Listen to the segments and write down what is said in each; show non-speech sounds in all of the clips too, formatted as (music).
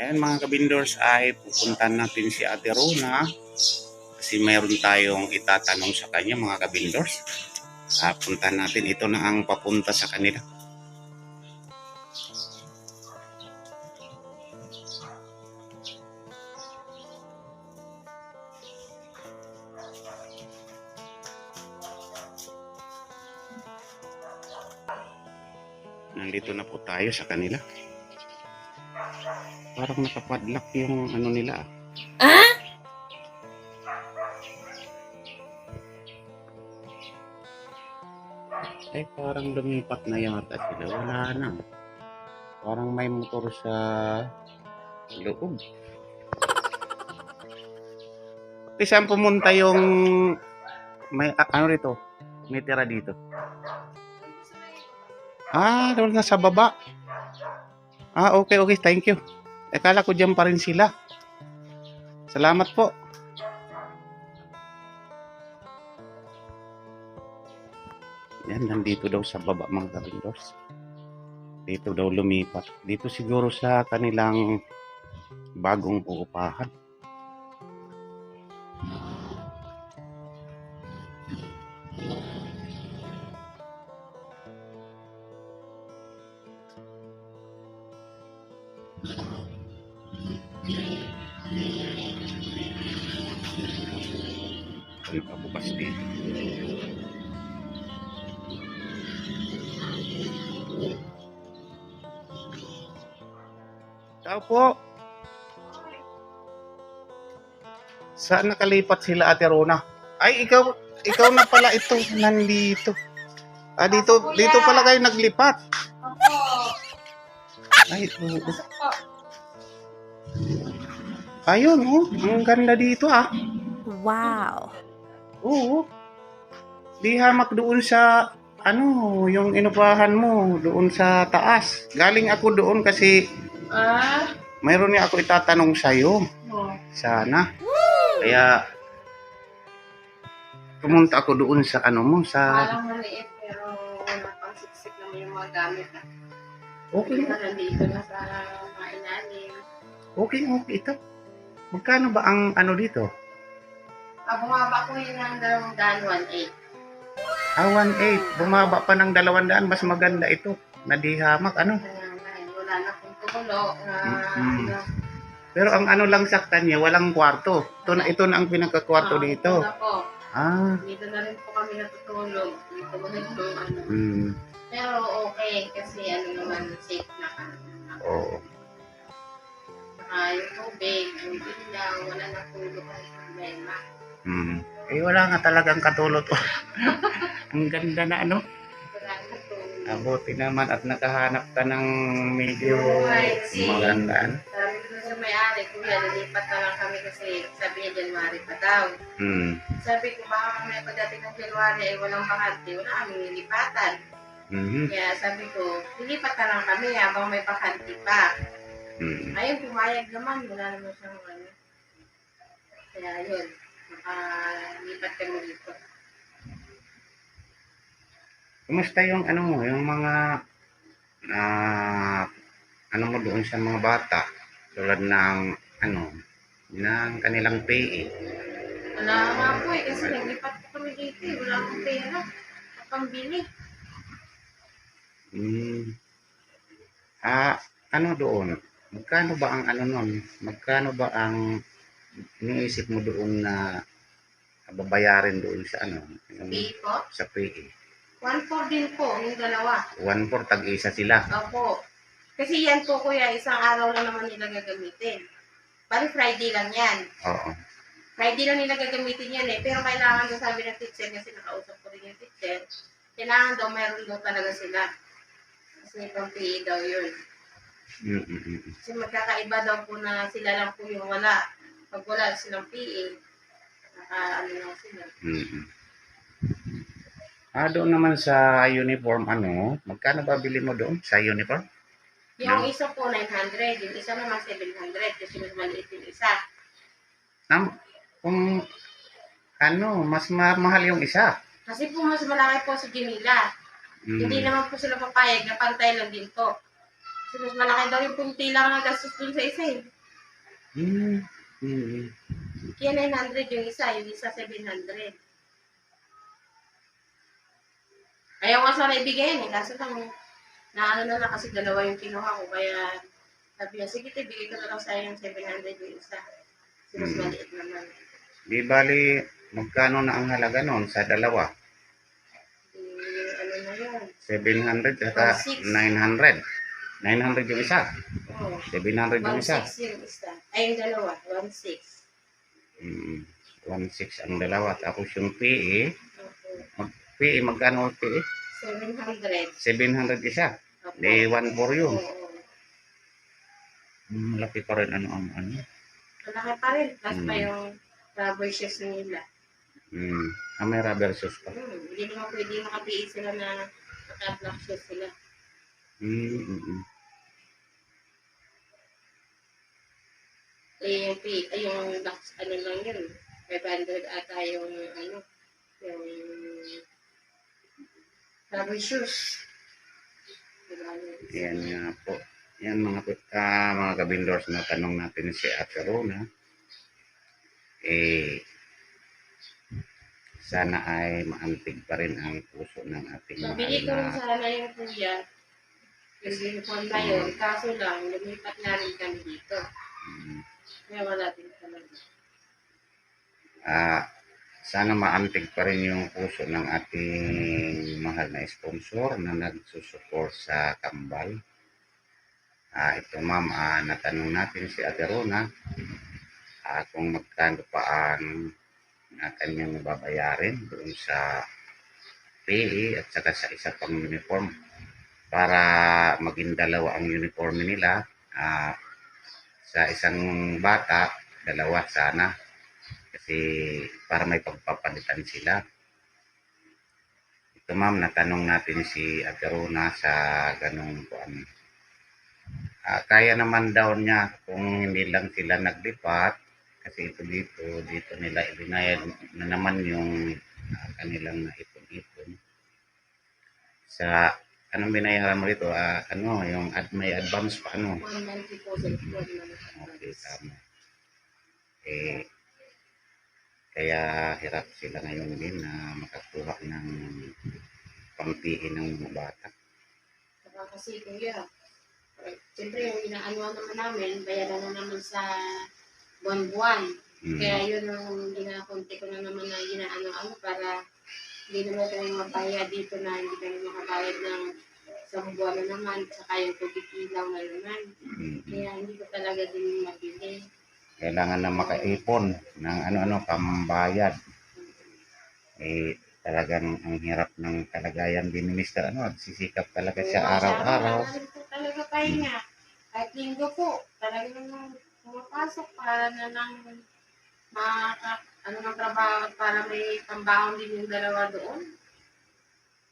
Ayan mga kabindors ay pupuntan natin si Ate Rona kasi mayroon tayong itatanong sa kanya mga kabindors. Ah, puntahan natin. Ito na ang papunta sa kanila. Nandito na po tayo sa kanila. Parang nakapadlock yung ano nila. ah. Ay, parang lumipat na yata sila. Wala na. Parang may motor sa loob. Eh, saan pumunta yung may a- ano rito? May tira dito. Ah, doon na sa baba. Ah, okay, okay. Thank you. Akala ko dyan pa rin sila. Salamat po. Yan, nandito daw sa baba mga kabindors. Dito daw lumipat. Dito siguro sa kanilang bagong uupahan. Tao po. Saan nakalipat sila Ate Rona? Ay, ikaw, ikaw na pala ito, (laughs) nandito. Ah, dito, dito pala kayo naglipat. Opo. Ay, oo. Opo. Ayun, oh. Ang ganda dito, ah. Wow. Oo. Di hamak doon sa, ano, yung inupahan mo, doon sa taas. Galing ako doon kasi Ah? mayroon niya ako itatanong sa'yo. Oh. Sana. Kaya, pumunta ako doon sa ano mo, sa... Parang maliit pero napang siksik naman yung mga gamit. ah. Okay, Kasi nandito na sa mga ilalim. okay, okay. Ito. Magkano ba ang ano dito? Ah, bumaba ko yun ng dalawang daan, 1.8. Ah, 1.8. Bumaba pa ng 200. Mas maganda ito. Nadihamak, ano? Wala na. Na, Mm-mm. ano, Pero ang ano lang sa kanya, walang kwarto. Ito na, ito na ang pinagkakwarto ah, dito. ito na po. Ah, Dito na rin po kami natutulog. Dito mo rin po, ano. hmm. Pero okay, kasi ano naman, safe na kami. Oo. Ah, yung tubig, yung ilaw, wala na tulog ang problema. Hmm. Eh, wala nga talagang katulot. (laughs) ang ganda na ano. Wala na tulog. Abuti naman at nakahanap ka ng medyo magandaan. Sabi ko sa may-ari, kuya, lilipat na lang kami kasi sabi niya January pa daw. Hmm. Sabi ko, baka mamaya pagdating ng January ay walang bakante, wala kaming lilipatan. Mhm. Kaya sabi ko, lilipat na lang kami habang may bakante pa. Hmm. Ayun, pumayag naman, wala naman siyang ano. Kaya yun, makalipat kami dito. Kumusta yung ano mo, yung mga ah, ano mo doon sa mga bata tulad ng ano ng kanilang PE. Wala nga po eh, kasi naglipat po kami dito eh. Wala akong pera. At pambili. Hmm. Ah, ano doon? Magkano ba ang ano nun? Magkano ba ang iniisip mo doon na babayarin doon sa ano? Yung, Pay po. sa PE. 1-4 din po, yung dalawa. One for tag-isa sila. Opo. Kasi yan po kuya, isang araw lang naman nila gagamitin. Bali Friday lang yan. Oo. Friday lang nila gagamitin yan eh. Pero kailangan daw sabi ng teacher, kasi nakausap ko rin yung teacher, kailangan daw meron daw talaga sila. Kasi pang PE daw yun. Mm, mm, mm. Kasi magkakaiba daw po na sila lang po yung wala. Pag wala silang PE, naka ano lang sila. Mm. Ah, doon naman sa uniform, ano, magkano ba bili mo doon sa uniform? Yung isa po 900, yung isa naman 700 kasi mas maliit yung isa. Nam, kung, ano, mas ma- mahal yung isa. Kasi po mas malaki po sa Genila. Mm. Hindi naman po sila papayag na pantay lang din po. Kasi mas malaki daw yung punti lang na gastos dun sa isa eh. Hmm. Hmm. Kaya 900 yung isa, yung isa 700. Ayaw nga sana ibigay yun eh, kaso lang, naano na lang kasi dalawa yung kinuha ko, kaya sabi niya, sige, te, bigay ko na lang sa'yo yung 700 yung isa. Kasi mas Mm. maliit naman. Di bali, magkano na ang halaga nun sa dalawa? Eh, ano na yun? 700 at 1,600. 900. 900 yung isa. Oo. 700 yung isa. 1.6 yung isa. Ay, yung dalawa, 1.6. Mm, 1.6 ang dalawa. Tapos yung PE, Opo. PE magkano ang PE? 700. 700 isa. Opo. Di 1 for yun. Oo. Mm, Malaki pa rin ano ang ano. Malaki pa rin. Plus pa Mm. yung rubber shoes nila. Mm. Ah, may rubber shoes pa. Hmm, hindi naman pwede makapiit sila na naka-black shoes sila. Mm, mm, mm. Eh, yung, pi- ay, yung black, ano lang yun, 500 ata yung, ano, yung rubber shoes. Yan nga po. Yan mga ah, mga kabindors na tanong natin si Ate Rona. Eh, sana ay maantig pa rin ang puso ng ating mahal Nabili ko rin na sana yung kuya, yung uniform na yun, kaso lang, lumipat na rin kami dito. Mm. Kaya wala din talaga. Ah, sana maantig pa rin yung puso ng ating mahal na sponsor na nagsusuport sa Kambal. Ah, ito ma'am, ah, natanong natin si Ate Rona ah, kung magkano pa ang ah, kanyang babayarin doon sa PE at saka sa isa pang uniform para maging dalawa ang uniform nila. Ah, sa isang bata, dalawa sana kasi para may pagpapalitan sila. Ito ma'am, natanong natin si Ate Rona sa ganong kuan. Ah, kaya naman daw niya kung hindi lang sila naglipat kasi ito dito, dito nila ibinayad na naman yung ah, kanilang naipon-ipon. Sa anong binayaran mo dito? Ah, ano, yung ad, may advance pa ano? One month deposit, one month Okay, advance. tama. Eh, kaya hirap sila ngayon din na makakuha ng pampiin ng mga bata. Saka kasi kuya, siyempre yung inaano naman namin, bayaran na naman sa buwan-buwan. Mm. Kaya yun ang ginakunti ko na naman na ginaano-ano para hindi naman tayo mabaya dito na hindi kami makabayad ng isang buwan na naman, saka yung tubig ilaw na naman. Mm. Kaya hindi ko talaga din mabili. Kailangan na makaipon ng ano-ano pambayad. Eh, talagang ang hirap ng kalagayan din ni Mr. Ano, sisikap talaga siya araw-araw. Talaga pahinga. Kahit linggo po, talagang nang pumapasok para na lang maka, ano ng trabaho para may pambaon din yung dalawa doon.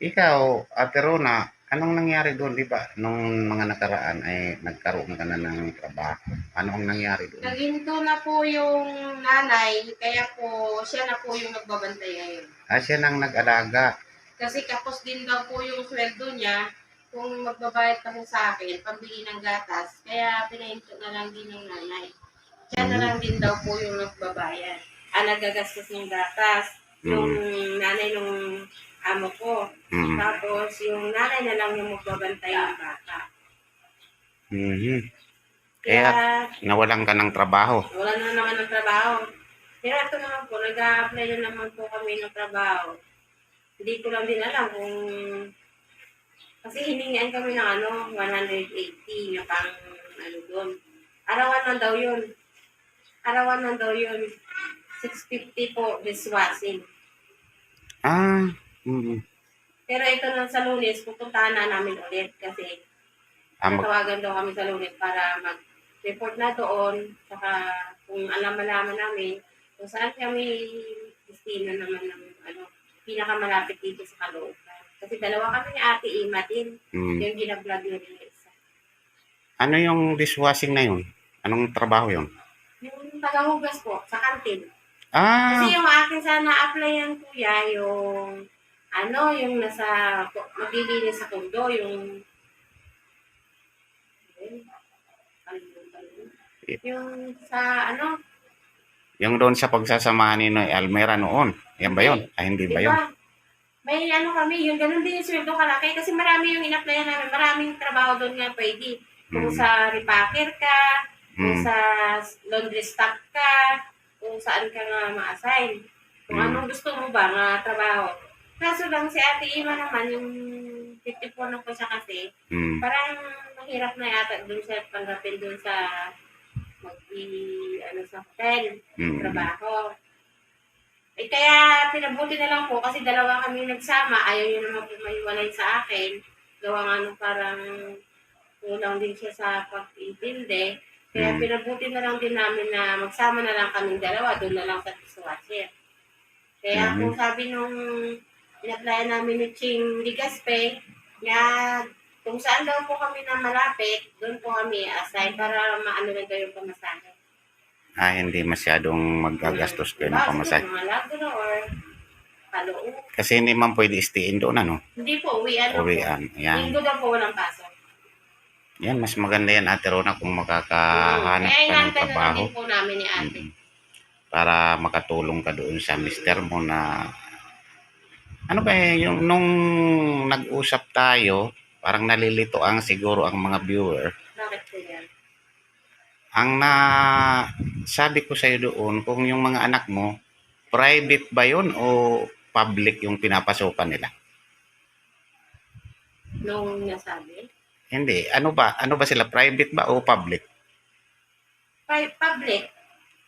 Ikaw, Ate Rona, anong nangyari doon, di ba? Nung mga nakaraan ay nagkaroon ka na ng trabaho. Ano ang nangyari doon? Naginto na po yung nanay, kaya po siya na po yung nagbabantay ngayon. Ah, siya nang nag-alaga. Kasi kapos din daw po yung sweldo niya kung magbabayad pa siya sa akin, pambili ng gatas. Kaya pinahinto na lang din ng nanay. Siya na lang din daw po yung nagbabayad. Ah, nagagastos ng gatas. Yung nanay nung amo ko. Mm. Tapos yung nanay na lang yung magbabantay ng bata. Mhm. Kaya, Nawalan ka ng trabaho. wala na naman ng trabaho. Pero ito naman po, nag-a-apply na naman po kami ng trabaho. Hindi ko lang din alam kung... Kasi hiningian kami ng ano, 180 na pang ano doon. Arawan lang daw yun. Arawan lang daw yun. 650 po dishwashing. Ah, mm. Pero ito lang sa lunes, pupuntahan na namin ulit kasi Ah, mag- Tatawagan daw kami sa lunes para mag-report na doon. Saka kung alam-alaman namin kung saan kami destino naman ng ano, pinakamalapit dito sa Caloocan. Kasi dalawa kami ni Ate Ima din. mm. Yung ginablog na rin isa. Ano yung dishwashing na yun? Anong trabaho yun? Yung tagahugas po, sa kantin. Ah, Kasi yung akin sana apply yan kuya, yung ano, yung nasa maglilinis sa kundo, yung Yung sa ano, Yung doon sa pagsasamahan ni Noy Almera noon. Yan ba yun? Ay, hindi di ba yun? ba? May ano kami, yung ganun din yung sweldo kalaki. Kasi marami yung in-applyan namin. Maraming trabaho doon nga pwede. Kung Mm. sa repacker ka, kung Mm. sa laundry stock ka, kung saan ka nga ma-assign. Kung Mm. anong gusto mo ba nga trabaho. Kaso lang si Ate Ima naman, yung 54 na po siya kasi, Mm. parang mahirap na yata dun siya tanggapin dun sa mag ano sa hotel, Mm. trabaho. Eh kaya pinabuti na lang po kasi dalawa kami nagsama, ayaw niya naman po maiwalay sa akin. Gawa nga nung parang kulang din siya sa pag-intindi. Kaya Mm. pinabuti na lang din namin na magsama na lang kaming dalawa, doon na lang sa dishwasher. Kaya Mhm. kung sabi nung in-applyan namin ni Ching Ligaspe, nga kung saan daw po kami na malapit, doon po kami assign para maano na daw yung pamasahe. Ah, hindi masyadong magagastos kayo ng pamasahe. Siguro Mga lagro or paloo. Kasi hindi man pwede stay doon, ano? Hindi po, uwian na. Uwian. Yan. Linggo daw po walang pasok. Yan, mas maganda yan, Ate Rona, kung makakahanap Kaya ka ng na lang trabaho. din po namin ni ate. Mm. Para makatulong ka doon sa mister mo na ano ba yung nung nag-usap tayo, parang nalilito ang siguro ang mga viewer. Bakit po yan? Ang na sabi ko sa iyo doon, kung yung mga anak mo, private ba yun o public yung pinapasukan nila? Nung nasabi? Hindi. Ano ba? Ano ba sila? Private ba o public? Pri- Public.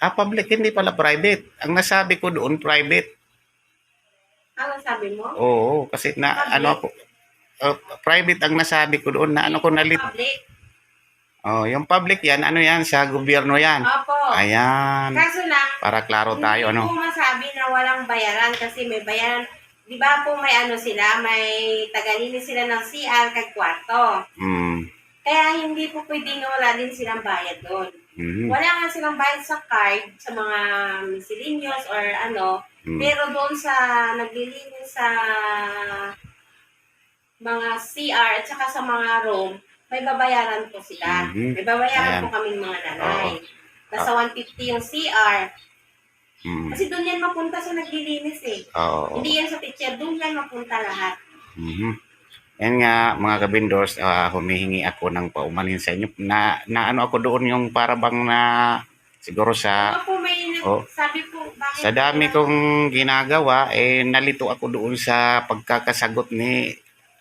Ah, public. Hindi pala private. Ang nasabi ko doon, private. Ano sabi mo? Oo, kasi na Public. ano ako uh, private ang nasabi ko doon na ano ko nalit. Public. Oh, yung public yan, ano yan sa gobyerno yan. Opo. Ayan. Kaso lang, Para klaro tayo hindi ano. po masabi na walang bayaran kasi may bayaran. Di ba po may ano sila, may tagalini sila ng CR kag kwarto. Mm. Kaya hindi po pwedeng wala din silang bayad doon. Mm. Wala nga silang bayad sa card, sa mga miscellaneous or ano, Mm. pero doon sa naglilinis sa mga CR at saka sa mga room, may babayaran po sila. Mhm. May babayaran Ayan. po kaming mga nanay. Oo. Nasa 150 yung CR. Mm. Kasi doon yan mapunta sa naglilinis eh. Oo. Hindi yan sa teacher, doon yan mapunta lahat. Mhm. Yan nga mga kabindors, ah, humihingi ako ng paumanin sa inyo na, na ano ako doon yung para bang na siguro sa po may oh. sabi po, bakit sa dami kong ginagawa eh nalito ako doon sa pagkakasagot ni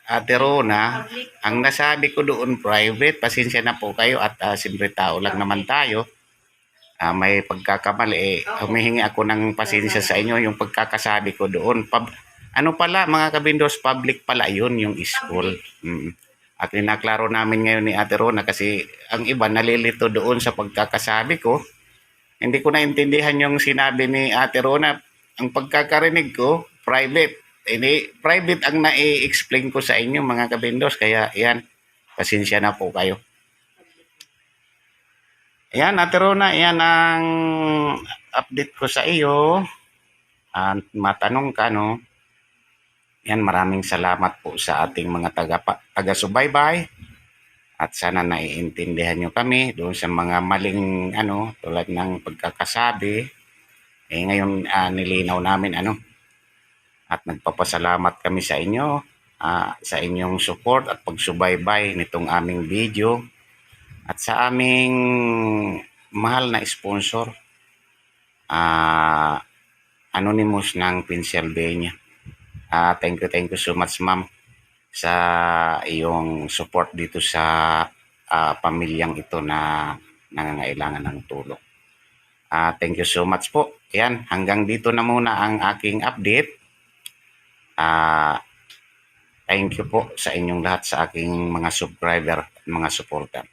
Ate Rona. public Ang nasabi ko doon private, pasensya na po kayo at uh, simple tao lang naman tayo. Ah, may pagkakamali eh, humihingi ako ng pasensya sa inyo yung pagkakasabi ko doon. Pub, ano pala mga kabindos, public pala yun yung school. Mm. At inaklaro namin ngayon ni Ate Rona kasi ang iba nalilito doon sa pagkakasabi ko. Hindi ko naintindihan yung sinabi ni Ate Rona. Ang pagkakarinig ko, private. Hindi, private ang na-explain ko sa inyo mga kabindos. Kaya yan, pasensya na po kayo. Yan, Ate Rona, yan ang update ko sa iyo. At matanong ka, no? Yan, maraming salamat po sa ating mga taga, taga-subaybay. At sana naiintindihan nyo kami doon sa mga maling, ano, tulad ng pagkakasabi. Eh, ngayon, ah, nilinaw namin, ano, at nagpapasalamat kami sa inyo ah, sa inyong support at pagsubaybay nitong aming video at sa aming mahal na sponsor ah Anonymous ng Pennsylvania. Ah, thank you, thank you so much ma'am sa iyong support dito sa ah, pamilyang ito na nangangailangan ng tulong. Ah, thank you so much po. Yan, hanggang dito na muna ang aking update. Ah, thank you po sa inyong lahat sa aking mga subscriber mga supporter.